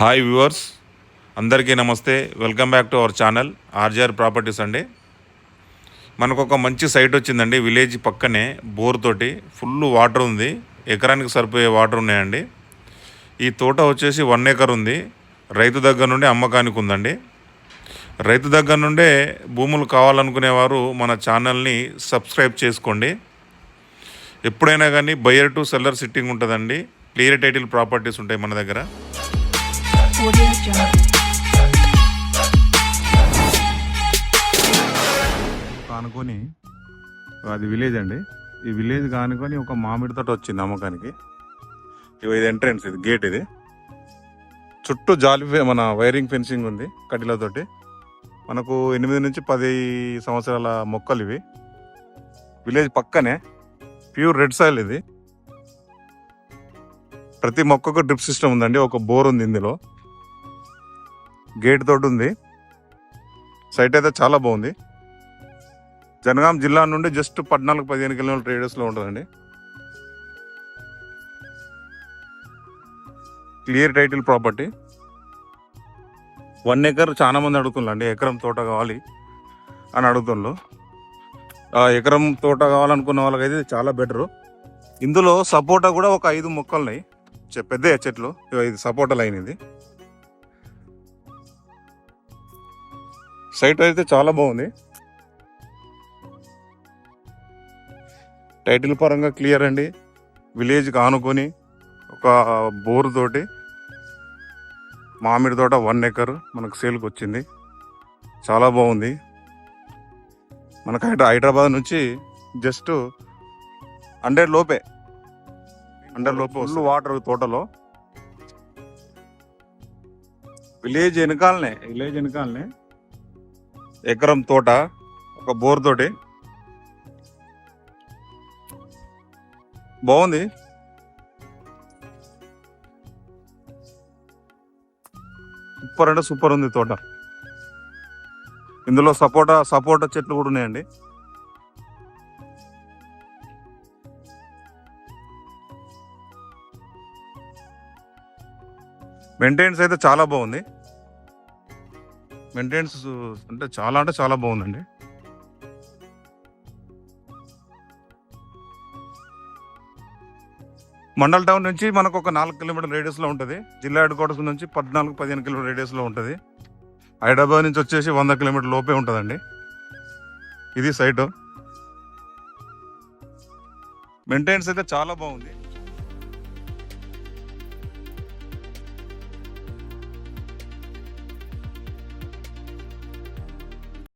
Hi viewers అందరికీ నమస్తే. Welcome back to our channel RGR properties అండి. మనకు ఒక మంచి సైట్ వచ్చిందండి విలేజ్ పక్కనే బోర్ తోటి ఫుల్ వాటర్ ఉంది. ఎకరానికి సరిపోయే వాటర్ ఉన్నాయండి. ఈ తోట వచ్చేసి వన్ ఏకర్ ఉంది. రైతు దగ్గర నుండి అమ్మకానికి ఉందండి. రైతు దగ్గర నుండే భూములు కావాలనుకునేవారు మన ఛానల్ని సబ్స్క్రైబ్ చేసుకోండి. ఎప్పుడైనా కానీ బయర్ టు సెల్లర్ సిట్టింగ్ ఉంటుందండి. క్లియర్ టైటిల్ ప్రాపర్టీస్ ఉంటాయి మన దగ్గర. కానుకొని అది విలేజ్ అండి. ఈ విలేజ్ కానుకొని ఒక మామిడి తోట వచ్చింది అమ్మకానికి ఇది ఎంట్రన్స్ ఇది గేట్ ఇది. చుట్టూ జాలి మన వైరింగ్ ఫెన్సింగ్ ఉంది కడ్డీలతోటి మనకు ఎనిమిది నుంచి పది సంవత్సరాల మొక్కలు ఇవి. విలేజ్ పక్కనే ప్యూర్ రెడ్ సాయిల్ ఇది. ప్రతి మొక్కకు డ్రిప్ సిస్టమ్ ఉందండి ఒక బోర్ ఉంది ఇందులో. గేట్ తోటి ఉంది. సైట్ అయితే చాలా బాగుంది. జనగాం జిల్లా నుండి జస్ట్ పద్నాలుగు పదిహేను కిలోమీటర్ రేడియస్లో ఉంటుందండి. Clear title property. One acre చాలా మంది అడుగుతుండ్రు ఎకరం తోట కావాలి అని అడుగుతుండ్రు ఆ ఎకరం తోట కావాలనుకున్న వాళ్ళకైతే చాలా బెటరు. ఇందులో సపోటా కూడా ఒక ఐదు మొక్కలు ఉన్నాయి చె- పెద్ద చెట్లు ఐదు ఇది. సపోటా సైట్ అయితే చాలా బాగుంది. టైటిల్ పరంగా క్లియర్ అండి. విలేజ్కి ఆనుకొని ఒక బోర్ తోటి మామిడి తోట వన్ ఎకర్ మనకు సేల్కి వచ్చింది. చాలా బాగుంది. మనకు హైదరా- హైదరాబాద్ నుంచి జస్ట్ హండ్రెడ్ లోపే. హండ్రెడ్ లోపే ఫుల్ వాటర్ తోటలో. విలేజ్ వెనకాలనే విలేజ్ వెనకాలనే ఎకరం తోట ఒక బోర్ తోటి. బాగుంది. సూపర్ అంటే సూపర్ ఉంది తోట. ఇందులో సపోటా సపోటా చెట్లు కూడా ఉన్నాయండి. మెయింటెనెన్స్ అయితే చాలా బాగుంది. మెయింటెనెన్స్ అంటే చాలా అంటే చాలా బాగుందండి. మండల్ టౌన్ నుంచి మనకు ఒక నాలుగు కిలోమీటర్ రేడియస్లో ఉంటుంది. జిల్లా హెడ్ క్వార్టర్స్ నుంచి పద్నాలుగు పదిహేను కిలోమీటర్ రేడియస్లో ఉంటుంది. హైదరాబాద్ నుంచి వచ్చేసి వంద కిలోమీటర్ లోపే ఉంటుందండి. ఇది సైటు. మెయింటెనెన్స్ అయితే చాలా బాగుంది.